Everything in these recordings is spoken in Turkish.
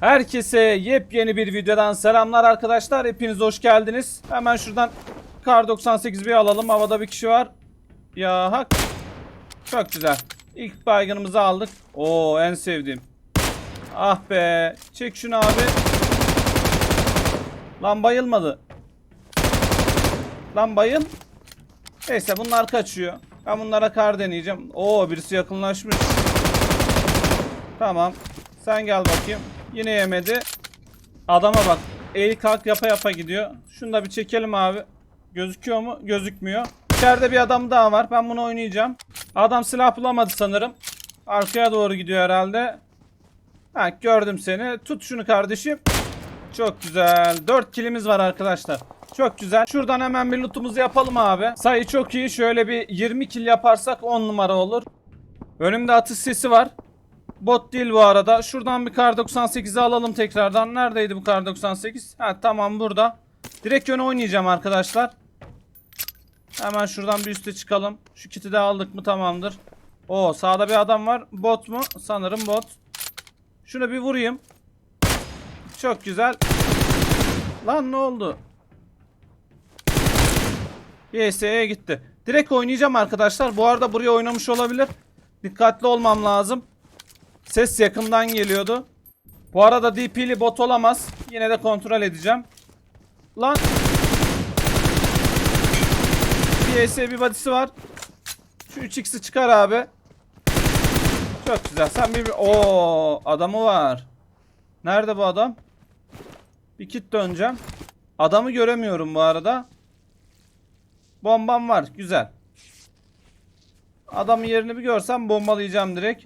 Herkese yepyeni bir videodan selamlar arkadaşlar. Hepiniz hoş geldiniz. Hemen şuradan Kar 98 bir alalım. Havada bir kişi var. Ya hak. Çok güzel. İlk baygınımızı aldık. Oo en sevdiğim. Ah be. Çek şunu abi. Lan bayılmadı. Lan bayıl. Neyse bunlar kaçıyor. Ben bunlara kar deneyeceğim. Oo birisi yakınlaşmış. Tamam. Sen gel bakayım. Yine yemedi. Adama bak. Eğil kalk yapa yapa gidiyor. Şunu da bir çekelim abi. Gözüküyor mu? Gözükmüyor. İçeride bir adam daha var. Ben bunu oynayacağım. Adam silah bulamadı sanırım. Arkaya doğru gidiyor herhalde. Ha gördüm seni. Tut şunu kardeşim. Çok güzel. 4 kilimiz var arkadaşlar. Çok güzel. Şuradan hemen bir lootumuzu yapalım abi. Sayı çok iyi. Şöyle bir 20 kill yaparsak 10 numara olur. Önümde atış sesi var. Bot değil bu arada. Şuradan bir kar 98'i alalım tekrardan. Neredeydi bu kar 98? Ha tamam burada. Direkt yöne oynayacağım arkadaşlar. Hemen şuradan bir üste çıkalım. Şu kiti de aldık mı tamamdır. Oo sağda bir adam var. Bot mu? Sanırım bot. Şunu bir vurayım. Çok güzel. Lan ne oldu? YS'ye gitti. Direkt oynayacağım arkadaşlar. Bu arada buraya oynamış olabilir. Dikkatli olmam lazım. Ses yakından geliyordu. Bu arada DP'li bot olamaz. Yine de kontrol edeceğim. Lan. ES bir body'si var. Şu 3x'i çıkar abi. Çok güzel. Sen bir... Oo, adamı var. Nerede bu adam? Bir kit döneceğim. Adamı göremiyorum bu arada. Bombam var. Güzel. Adamın yerini bir görsem bombalayacağım direkt.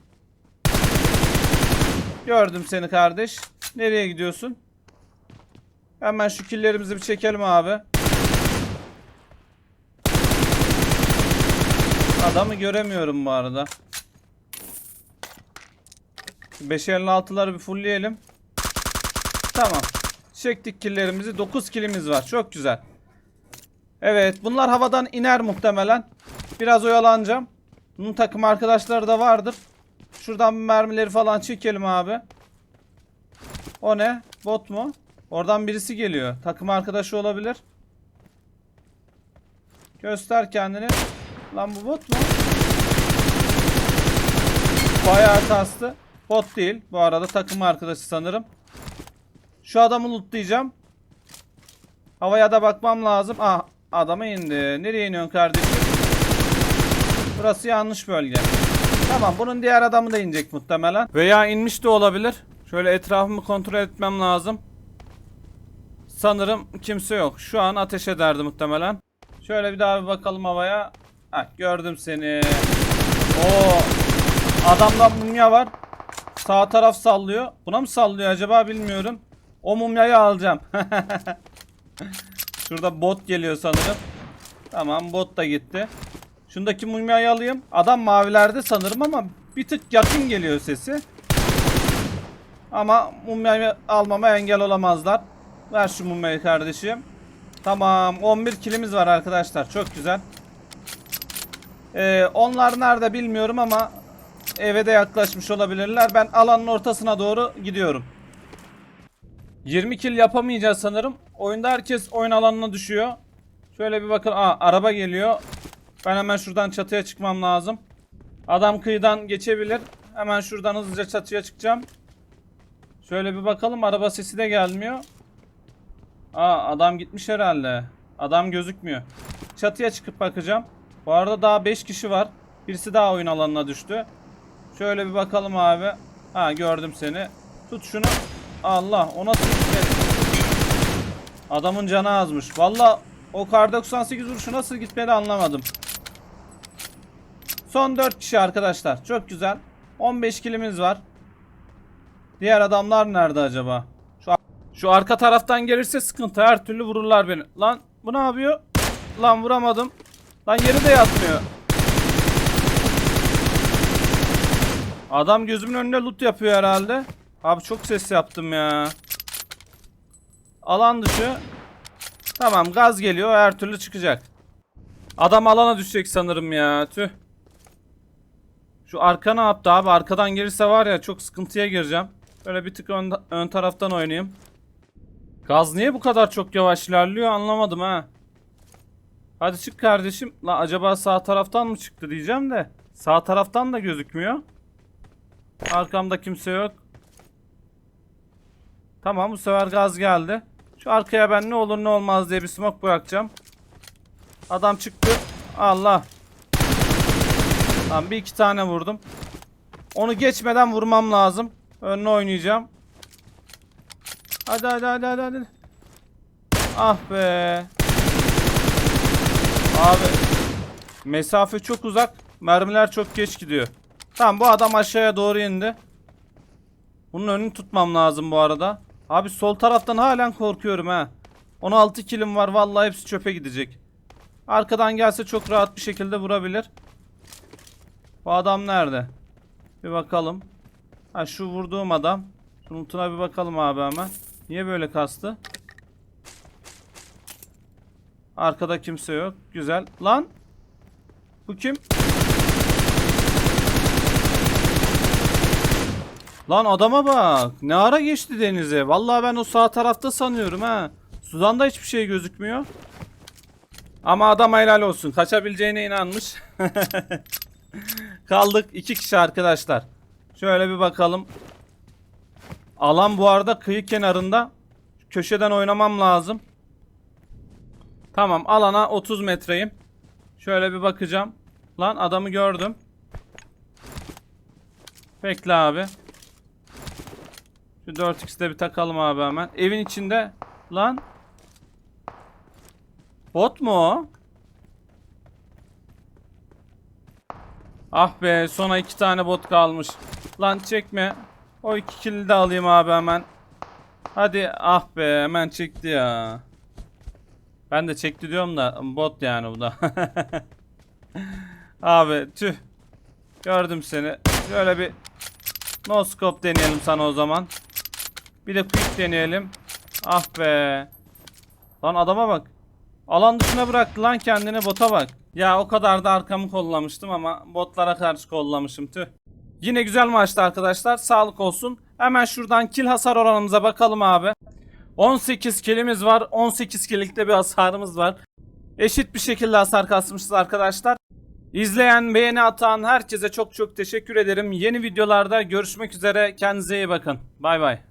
Gördüm seni kardeş. Nereye gidiyorsun? Hemen şu killerimizi bir çekelim abi. Adamı göremiyorum bu arada. 556'ları bir fullleyelim. Tamam. Çektik killerimizi. 9 kilimiz var. Çok güzel. Evet. Bunlar havadan iner muhtemelen. Biraz oyalanacağım. Bunun takım arkadaşları da vardır. Şuradan mermileri falan çekelim abi. O ne? Bot mu? Oradan birisi geliyor. Takım arkadaşı olabilir. Göster kendini. Lan bu bot mu? Bayağı kastı. Bot değil. Bu arada takım arkadaşı sanırım. Şu adamı lootlayacağım. Havaya da bakmam lazım. Ah adamı indi. Nereye iniyorsun kardeşim? Burası yanlış bölge. Tamam bunun diğer adamı da inecek muhtemelen. Veya inmiş de olabilir. Şöyle etrafımı kontrol etmem lazım. Sanırım kimse yok. Şu an ateş ederdi muhtemelen. Şöyle bir daha bir bakalım havaya. Heh, gördüm seni. Oo. Adamda mumya var. Sağ taraf sallıyor. Buna mı sallıyor acaba bilmiyorum. O mumyayı alacağım. Şurada bot geliyor sanırım. Tamam bot da gitti. Şundaki mumyayı alayım. Adam mavilerde sanırım ama bir tık yakın geliyor sesi. Ama mumyayı almama engel olamazlar. Ver şu mumyayı kardeşim. Tamam 11 kilimiz var arkadaşlar. Çok güzel. Ee, onlar nerede bilmiyorum ama eve de yaklaşmış olabilirler. Ben alanın ortasına doğru gidiyorum. 20 kill yapamayacağız sanırım. Oyunda herkes oyun alanına düşüyor. Şöyle bir bakın. Aa araba geliyor. Ben hemen şuradan çatıya çıkmam lazım. Adam kıyıdan geçebilir. Hemen şuradan hızlıca çatıya çıkacağım. Şöyle bir bakalım. Araba sesi de gelmiyor. Aa adam gitmiş herhalde. Adam gözükmüyor. Çatıya çıkıp bakacağım. Bu arada daha 5 kişi var. Birisi daha oyun alanına düştü. Şöyle bir bakalım abi. Ha gördüm seni. Tut şunu. Allah o nasıl gitmedi? Adamın canı azmış. Valla o kar 98 vuruşu nasıl gitmedi anlamadım. Son 4 kişi arkadaşlar. Çok güzel. 15 kilimiz var. Diğer adamlar nerede acaba? Şu, şu arka taraftan gelirse sıkıntı. Her türlü vururlar beni. Lan bu ne yapıyor? Lan vuramadım. Lan yeri de yatmıyor. Adam gözümün önünde loot yapıyor herhalde. Abi çok ses yaptım ya. Alan dışı. Tamam gaz geliyor her türlü çıkacak. Adam alana düşecek sanırım ya. Tüh. Şu arka ne yaptı abi? Arkadan gelirse var ya çok sıkıntıya gireceğim. Böyle bir tık ön, ön taraftan oynayayım. Gaz niye bu kadar çok yavaş ilerliyor anlamadım ha. Hadi çık kardeşim. La acaba sağ taraftan mı çıktı diyeceğim de. Sağ taraftan da gözükmüyor. Arkamda kimse yok. Tamam bu sefer gaz geldi. Şu arkaya ben ne olur ne olmaz diye bir smoke bırakacağım. Adam çıktı. Allah. Tamam bir iki tane vurdum. Onu geçmeden vurmam lazım. Önüne oynayacağım. Hadi hadi hadi hadi hadi. Ah be. Abi. Mesafe çok uzak. Mermiler çok geç gidiyor. Tamam bu adam aşağıya doğru indi. Bunun önünü tutmam lazım bu arada. Abi sol taraftan halen korkuyorum ha. 16 kilim var vallahi hepsi çöpe gidecek. Arkadan gelse çok rahat bir şekilde vurabilir. Bu adam nerede? Bir bakalım. Ha şu vurduğum adam. Şunun tuna bir bakalım abi hemen. Niye böyle kastı? Arkada kimse yok. Güzel. Lan. Bu kim? Lan adama bak. Ne ara geçti denize. Vallahi ben o sağ tarafta sanıyorum ha. Sudan da hiçbir şey gözükmüyor. Ama adam helal olsun. Kaçabileceğine inanmış. Kaldık iki kişi arkadaşlar. Şöyle bir bakalım. Alan bu arada kıyı kenarında. Köşeden oynamam lazım. Tamam alana 30 metreyim. Şöyle bir bakacağım. Lan adamı gördüm. Bekle abi. Şu 4x'de bir takalım abi hemen. Evin içinde. Lan. Bot mu o? Ah be sona iki tane bot kalmış. Lan çekme. O iki killi de alayım abi hemen. Hadi ah be hemen çekti ya. Ben de çekti diyorum da bot yani bu da. abi tüh. Gördüm seni. Şöyle bir no scope deneyelim sana o zaman. Bir de quick deneyelim. Ah be. Lan adama bak. Alan dışına bıraktı lan kendini bota bak. Ya o kadar da arkamı kollamıştım ama botlara karşı kollamışım tüh. Yine güzel maçtı arkadaşlar. Sağlık olsun. Hemen şuradan kill hasar oranımıza bakalım abi. 18 killimiz var. 18 killikte bir hasarımız var. Eşit bir şekilde hasar kasmışız arkadaşlar. İzleyen, beğeni atan herkese çok çok teşekkür ederim. Yeni videolarda görüşmek üzere. Kendinize iyi bakın. Bay bay.